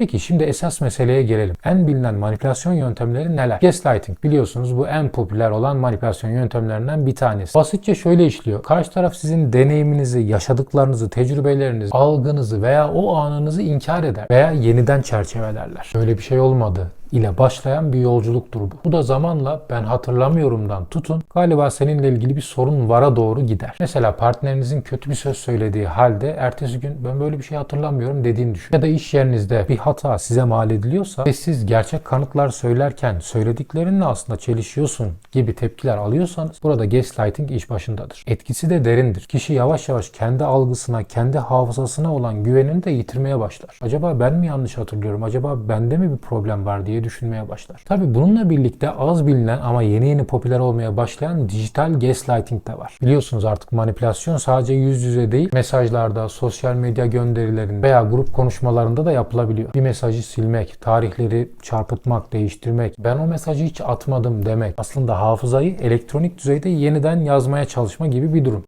Peki şimdi esas meseleye gelelim. En bilinen manipülasyon yöntemleri neler? Gaslighting biliyorsunuz bu en popüler olan manipülasyon yöntemlerinden bir tanesi. Basitçe şöyle işliyor. Karşı taraf sizin deneyiminizi, yaşadıklarınızı, tecrübelerinizi, algınızı veya o anınızı inkar eder veya yeniden çerçevelerler. Böyle bir şey olmadı ile başlayan bir yolculuktur bu. Bu da zamanla ben hatırlamıyorumdan tutun galiba seninle ilgili bir sorun vara doğru gider. Mesela partnerinizin kötü bir söz söylediği halde ertesi gün ben böyle bir şey hatırlamıyorum dediğini düşün. Ya da iş yerinizde bir hata size mal ediliyorsa ve siz gerçek kanıtlar söylerken söylediklerinle aslında çelişiyorsun gibi tepkiler alıyorsanız burada gaslighting iş başındadır. Etkisi de derindir. Kişi yavaş yavaş kendi algısına, kendi hafızasına olan güvenini de yitirmeye başlar. Acaba ben mi yanlış hatırlıyorum? Acaba bende mi bir problem var diye düşünmeye başlar. Tabi bununla birlikte az bilinen ama yeni yeni popüler olmaya başlayan dijital gaslighting de var. Biliyorsunuz artık manipülasyon sadece yüz yüze değil mesajlarda, sosyal medya gönderilerinde veya grup konuşmalarında da yapılabiliyor. Bir mesajı silmek, tarihleri çarpıtmak, değiştirmek, ben o mesajı hiç atmadım demek. Aslında hafızayı elektronik düzeyde yeniden yazmaya çalışma gibi bir durum.